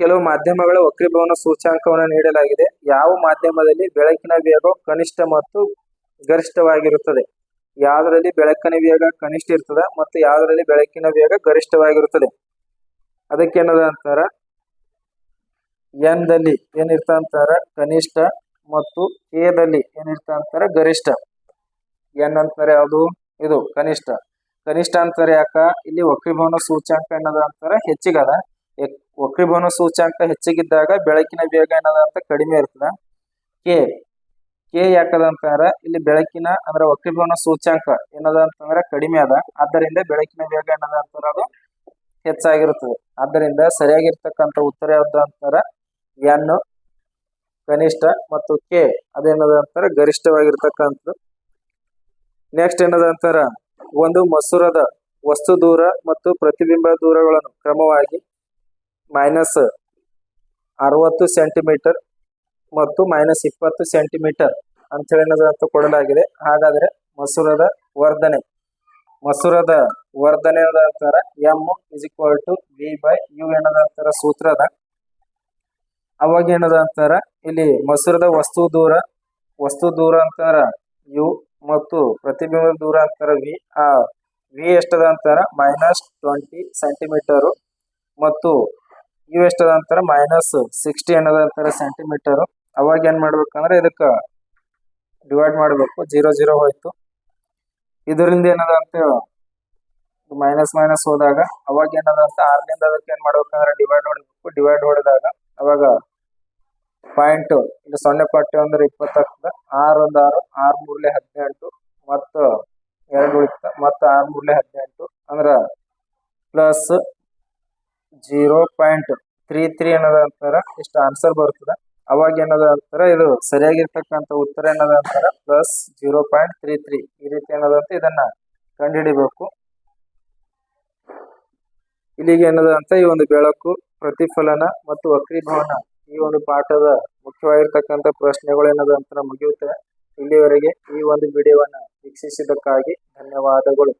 ಕೆಲವು ಮಾಧ್ಯಮಗಳ ವಕ್ರೀಭವನ ಸೂಚ್ಯಾಂಕವನ್ನು ನೀಡಲಾಗಿದೆ. ಯಾವ ಮಾಧ್ಯಮದಲ್ಲಿ ಬೆಳಕಿನ ವೇಗ ಕನಿಷ್ಠ ಮತ್ತು ಗರಿಷ್ಠವಾಗಿರುತ್ತದೆ? ಯಾವುದರಲ್ಲಿ ಬೆಳಕಿನ ವೇಗ ಕನಿಷ್ಠ ಇರ್ತದ ಮತ್ತು ಯಾವುದರಲ್ಲಿ ಬೆಳಕಿನ ವೇಗ ಗರಿಷ್ಠವಾಗಿರುತ್ತದೆ? ಅದಕ್ಕೆ ಏನದ ಅಂತಾರ? ಎನ್ ದಲ್ಲಿ ಏನಿರ್ತ ಅಂತಾರ? ಕನಿಷ್ಠ ಮತ್ತು ಕೆ ದಲ್ಲಿ ಏನಿರ್ತ ಅಂತಾರ? ಗರಿಷ್ಠ. ಎನ್ ಅಂತಾರೆ ಯಾವುದು? ಇದು ಕನಿಷ್ಠ. ಕನಿಷ್ಠ ಅಂತಾರೆ ಯಾಕ? ಇಲ್ಲಿ ವಕ್ರೀಭವನ ಸೂಚ್ಯಾಂಕ ಏನದ ಅಂತಾರ? ಹೆಚ್ಚಿಗದ. ವಕ್ರೀಭವನ ಸೂಚ್ಯಾಂಕ ಹೆಚ್ಚಿಗಿದ್ದಾಗ ಬೆಳಕಿನ ವೇಗ ಏನದ ಅಂತ ಕಡಿಮೆ ಇರ್ತದ. ಕೆ ಕೆ ಯಾಕದ ಅಂತಾರ? ಇಲ್ಲಿ ಬೆಳಕಿನ, ಅಂದ್ರೆ ವಕ್ರೀಭವನ ಸೂಚ್ಯಾಂಕ ಏನದ ಅಂತಂದ್ರೆ ಕಡಿಮೆ ಅದ. ಆದ್ದರಿಂದ ಬೆಳಕಿನ ವೇಗ ಏನದ ಅಂತಾರ ಅದು ಹೆಚ್ಚಾಗಿರುತ್ತದೆ ಆದ್ದರಿಂದ ಸರಿಯಾಗಿರ್ತಕ್ಕಂಥ ಉತ್ತರ ಯಾವ್ದು ಅಂತಾರ? ಎನ್, ಕನಿಷ್ಠ ಮತ್ತು ಕೆ. ಅದೇನದ ಅಂತಾರ? ಗರಿಷ್ಠವಾಗಿರ್ತಕ್ಕಂಥದ್ದು. ನೆಕ್ಸ್ಟ್ ಏನದ ಅಂತಾರ? ಒಂದು ಮಸೂರದ ವಸ್ತು ದೂರ ಮತ್ತು ಪ್ರತಿಬಿಂಬ ದೂರಗಳನ್ನು ಕ್ರಮವಾಗಿ ಮೈನಸ್ ಅರವತ್ತು ಸೆಂಟಿಮೀಟರ್ ಮತ್ತು ಮೈನಸ್ ಇಪ್ಪತ್ತು ಸೆಂಟಿಮೀಟರ್ ಅಂತ ಕೊಡಲಾಗಿದೆ ಹಾಗಾದರೆ ಮಸೂರದ ವರ್ಧನೆ ಮಸೂರದ ವರ್ಧನೆ ಅಂತಾರ M is equal to V by U ಏನದ ಅಂತಾರ ಸೂತ್ರ ಅದ ಅವಾಗ ಏನದ ಅಂತಾರ? ಇಲ್ಲಿ ಮಸೂರದ ವಸ್ತು ದೂರ ವಸ್ತು ದೂರ ಅಂತಾರ ಯು ಮತ್ತು ಪ್ರತಿಬಿಂಬ ದೂರ ಅಂತಾರ ವಿ ಆ ವಿ ಎಷ್ಟದ ಅಂತಾರ ಮೈನಸ್ ಟ್ವೆಂಟಿ ಸೆಂಟಿಮೀಟರು ಮತ್ತು ಯು ಎಷ್ಟದ ಅಂತಾರ ಮೈನಸ್ ಸಿಕ್ಸ್ಟಿ ಏನದ ಅಂತಾರ ಸೆಂಟಿಮೀಟರು ಅವಾಗ ಏನ್ ಮಾಡ್ಬೇಕಂದ್ರೆ ಇದಕ್ಕ ಡಿವೈಡ್ ಮಾಡಬೇಕು. ಜೀರೋ ಜೀರೋ ಹೋಯ್ತು. ಇದರಿಂದ ಏನದ ಅಂತ ಮೈನಸ್ ಮೈನಸ್ ಹೋದಾಗ ಅವಾಗ ಏನದ ಅಂತ ಆರ್ನಿಂದ ಅದಕ್ಕೆ ಏನ್ ಮಾಡ್ಬೇಕಂದ್ರೆ ಡಿವೈಡ್ ಹೊಡಿಬೇಕು. ಡಿವೈಡ್ ಹೊಡೆದಾಗ ಅವಾಗ ಪಾಯಿಂಟ್ ಇಲ್ಲಿ ಸೊನ್ನೆ ಕೊಟ್ಟೆ ಅಂದ್ರೆ ಇಪ್ಪತ್ತಾಗ್ತದ ಆರ್ ಒಂದ್ ಆರು, ಆರ್ ಮೂರ್ಲೆ ಹದಿನೆಂಟು, ಮತ್ತು ಎರಡು ಉಳಿತ ಮತ್ತು ಆರ್ ಮೂರ್ಲೆ ಹದಿನೆಂಟು. ಅಂದ್ರ plus zero point three three ಏನದ ಅಂತಾರ. ಇಷ್ಟು ಆನ್ಸರ್ ಬರ್ತದ. ಅವಾಗ ಏನದ ಅಂತಾರ? ಇದು ಸರಿಯಾಗಿರ್ತಕ್ಕಂಥ ಉತ್ತರ ಏನದ ಅಂತಾರ? Plus zero point three three ಈ ರೀತಿ ಏನದ ಅಂತ ಇದನ್ನ ಕಂಡುಹಿಡಿಬೇಕು. ಇಲ್ಲಿಗೆ ಏನದ ಅಂತ ಈ ಒಂದು ಬೆಳಕು, ಪ್ರತಿಫಲನ ಮತ್ತು ವಕ್ರೀಭವನ ಈ ಒಂದು ಪಾಠದ ಮುಖ್ಯವಾಗಿರ್ತಕ್ಕಂಥ ಪ್ರಶ್ನೆಗಳು ಏನದ ಅಂತ ಮುಗಿಯುತ್ತವೆ ಇಲ್ಲಿವರೆಗೆ ಈ ಒಂದು ವಿಡಿಯೋವನ್ನು ವೀಕ್ಷಿಸಿದ್ದಕ್ಕಾಗಿ ಧನ್ಯವಾದಗಳು.